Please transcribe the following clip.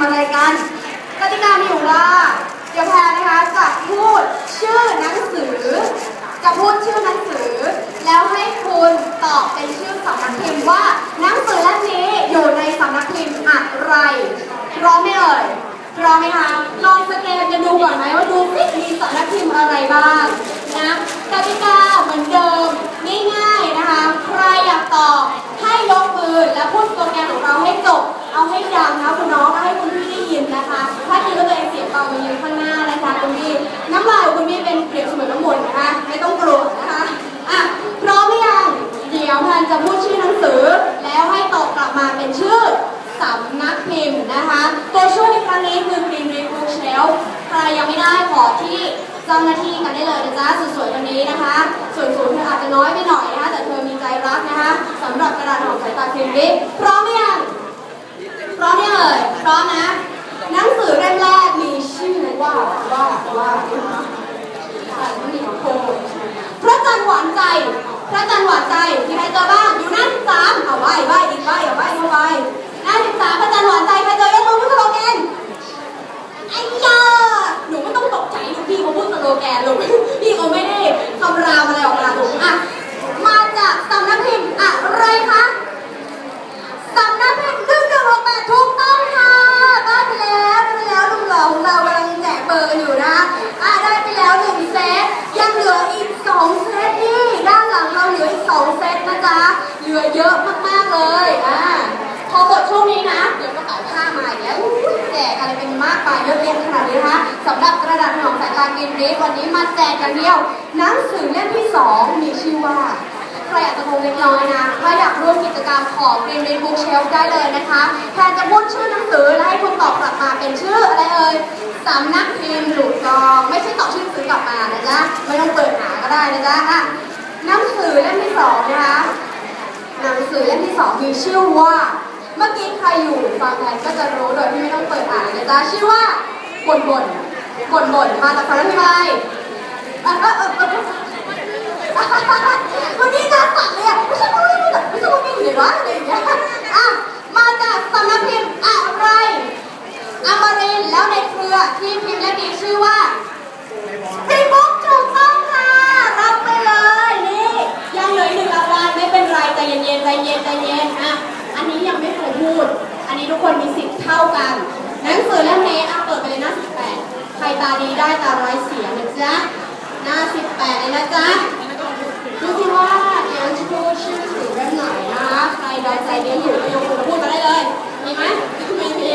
ำอะไรกันกติกามีอยู่ว่าเดี๋ยวแพรนะคะจะพูดชื่อหนังสือ จะพูดชื่อหนังสือ แล้วให้คุณตอบเป็นชื่อสำนักพิมพ์ว่าหนังสือเล่มนี้อยู่ในสำนักพิมพ์อะไรพร้อมไหมเอ่ยพร้อมไหมคะลองสแกนกันดูก่อนไหมว่าดูสิมีสำนักพิมพ์อะไรบ้างนะกติกาเหมือนเดิมง่ายๆนะคะ ใครอยากตอบให้ยกมือและพูดโปรแกรมของเราให้จบ เอาให้ดังนะคุณน้องและให้คุณพี่ได้ยินนะคะ ถ้าคิดว่าตัวเองเสียงเบามายืนข้างหน้านะคะคุณพี่น้ำลายของคุณพี่เป็นเปรียบเสมือนน้ำมนต์นะคะ ไม่ต้องกลัวนะคะอะพร้อมหรือยังเดี๋ยวพันจะพูดชื่อหนังสือ แล้วให้ตอบกลับมาเป็นชื่อสำนักพิมพ์นะคะ ตัวช่วยในครั้งนี้คือ Green Ring Bookshelf ใครยังไม่ได้ขอที่เจ้าหน้าที่กันได้เลยนะจ๊ะสวยๆคนนี้นะคะ ส่วนสูงเธออาจจะน้อยไปหน่อยนะคะ แต่เธอมีใจรักนะคะสำหรับกระดาษของสายตาครีมริพร้อมหรือยังพร้อม เลยพร้อมนะ หนังสือเล่มแรกมีชื่อว่าว่าว่าอ่านไม่มีของโคพระจันทร์หวานใจ พระจันทร์หวานใจมีใครเจอบ้างอยู่หน้าสิบสามเอาไว้ไว้อีกไว้เอาไว้เอาไป ลือเยอะมากๆเลยอะพอหมดช่วงนี้นะเดี๋ยวกระเป๋าผ้ามาอีกแล้วแจกอะไรเป็นมากมายเยอะแยะขนาดนี้นะคะสำหรับกระดาษถนอมสายตากินเรสวันนี้มาแจกกันเดียวหนังสือเล่มที่สองมีชื่อว่าใครอาจจะงงเล็กน้อยนะถ้าอยากร่วมกิจกรรมของ Green Read Book Shelf ได้เลยนะคะแทนจะพูดชื่อหนังสือและให้คุณตอบกลับมาเป็นชื่ออะไรเอ่ยสำนักพิมพ์ถูกต้อง ไม่ใช่ตอบชื่อหนังสือกลับมานะจ๊ะไม่ต้องเปิดหาก็ได้นะจ๊ะอะหนังสือเล่มที่สองนะคะ หนังสือเล่มที่สองมีชื่อว่า เมื่อกี้ใครอยู่ฟังแทนก็จะรู้โดยที่ไม่ต้องเปิดอ่านนะจ๊ะชื่อว่าบ่นบ่นบ่นบ่นมาจากสำนักพิมพ์อะไรเออเออเออวันนี้จะสั่งเลยอะไม่ใช่ไม่ใช่ไม่ใช่ไม่ใช่ว่าไม่อยู่ในร้านอะไรอย่างเงี้ยอะมาจากสำนักพิมพ์อะไรอมรินแล้วในเครือที่พิมพ์และมีชื่อว่าฟรีบุ๊กถูกต้องค่ะรับไปเลยนี่ยังเหลืออีกหนึ่งรางวัลไม่เป็นไรใจเย็นๆใจเย็นใจเย็นอะอันนี้ยังไม่เคย พูด อันนี้ทุกคนมีสิทธิ์เท่ากัน หนังสือเล่มนี้อะเปิดไปเลยหน้า 18 ใครตาดีได้ตาร้ายเสียนะจ๊ะ หน้า 18เลยนะจ๊ะดูสิว่า